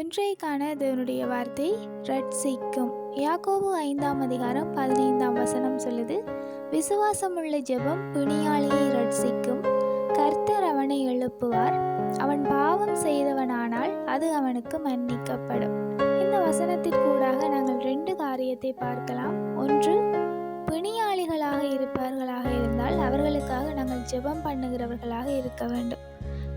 இன்றைக்கான தேவனுடைய வார்த்தை ரட்சிக்கும். யாக்கோபு ஐந்தாம் அதிகாரம் பதினைந்தாம் வசனம் சொல்லுது விசுவாசமுள்ள ஜெபம் பிணியாளியை ரட்சிக்கும். கர்த்தர் அவனை எழுப்புவார். அவன் பாவம் செய்தவனானால் அது அவனுக்கு மன்னிக்கப்படும். இந்த வசனத்திற்கூடாக நாங்கள் ரெண்டு காரியத்தை பார்க்கலாம். ஒன்று பிணியாளிகளாக இருப்பார்களாக இருந்தால் அவர்களுக்காக நாங்கள் ஜெபம் பண்ணுகிறவர்களாக இருக்க வேண்டும்.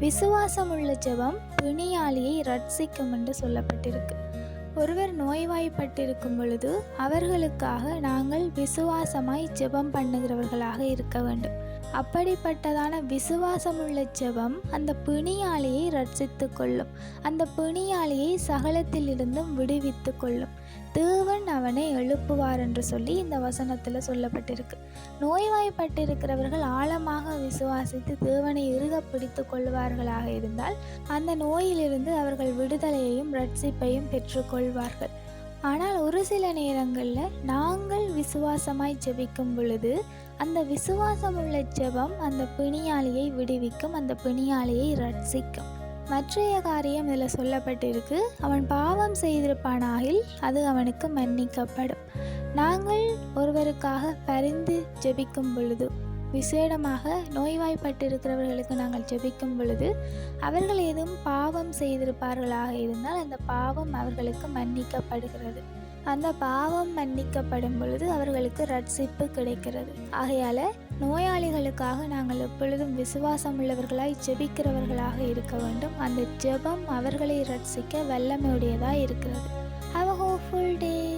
விசுவாசமுள்ள ஜெபம் பிணியாளியை ரட்சிக்கும் என்று சொல்லப்பட்டிருக்கு. ஒருவர் நோய்வாய்ப்பட்டிருக்கும் பொழுது அவர்களுக்காக நாங்கள் விசுவாசமாய் ஜெபம் பண்ணுகிறவர்களாக இருக்க வேண்டும். அப்படிப்பட்டதான விசுவாசமுள்ள ஜெபம் அந்த பிணியாளியை ரட்சித்து கொள்ளும். அந்த பிணியாளியை சகலத்திலிருந்தும் விடுவித்து கொள்ளும். தேவன் அவனை எழுப்புவார் என்று சொல்லி இந்த வசனத்தில் சொல்லப்பட்டிருக்கு. நோய்வாய்ப்பட்டிருக்கிறவர்கள் ஆழமாக விசுவாசித்து தேவனை இறுக பிடித்து கொள்வார்களாக இருந்தால் அந்த நோயிலிருந்து அவர்கள் விடுதலையையும் ரட்சிப்பையும் பெற்றுக்கொள்வார்கள் ஆனால் ஒரு சில நேரங்களில் நாங்கள் விசுவாசமாய் ஜெபிக்கும் பொழுது அந்த விசுவாசமுள்ள ஜெபம் அந்த பிணியாளியை விடுவிக்கும் அந்த பிணியாளியை ரட்சிக்கும் மற்றைய காரியம் இதில் சொல்லப்பட்டிருக்கு. அவன் பாவம் செய்திருப்பானாகில் அது அவனுக்கு மன்னிக்கப்படும். நாங்கள் ஒருவருக்காக பரிந்து ஜெபிக்கும் பொழுது விசேடமாக நோய்வாய்ப்பட்டிருக்கிறவர்களுக்கு நாங்கள் ஜெபிக்கும் பொழுது அவர்கள் ஏதும் பாவம் செய்திருப்பார்களாக இருந்தால் அந்த பாவம் அவர்களுக்கு மன்னிக்கப்படுகிறது. அந்த பாவம் மன்னிக்கப்படும் பொழுது அவர்களுக்கு ரட்சிப்பு கிடைக்கிறது. ஆகையால் நோயாளிகளுக்காக நாங்கள் எப்பொழுதும் விசுவாசம் உள்ளவர்களாய் ஜெபிக்கிறவர்களாக இருக்க வேண்டும். அந்த ஜெபம் அவர்களை ரட்சிக்க வல்லமையுடையதாக இருக்கிறது. Have a hopeful day